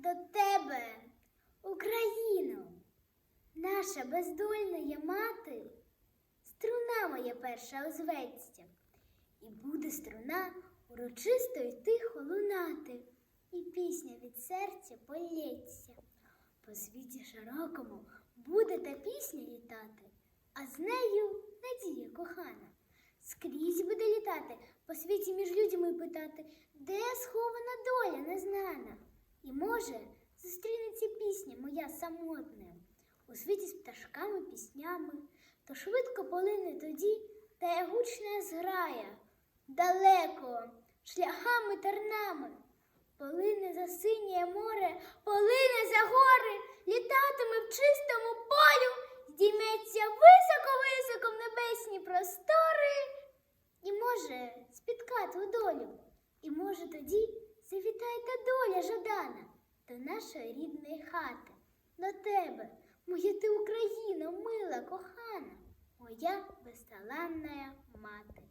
до тебе, Україно, наша бездольна мати, струна моя перша озветься, і буде струна урочисто й тихо лунати, і пісня від серця полється. По світі широкому буде та пісня літати, а з нею надія кохана. Скрізь буде літати, по світі між людьми питати, де схована доля незнана. І може зустрінеться пісня моя самотна у світі з пташками, піснями, то швидко полине тоді та гучна зграя, далеко, шляхами тернами. Полине за синє море, полине за гори, літатиме в чистому полю, здійметься високо-високо в небесні простори, і може спіткати долю, і може тоді та жадана до нашої рідної хати, до тебе, моя ти Україна, мила, кохана, моя безталанна мати.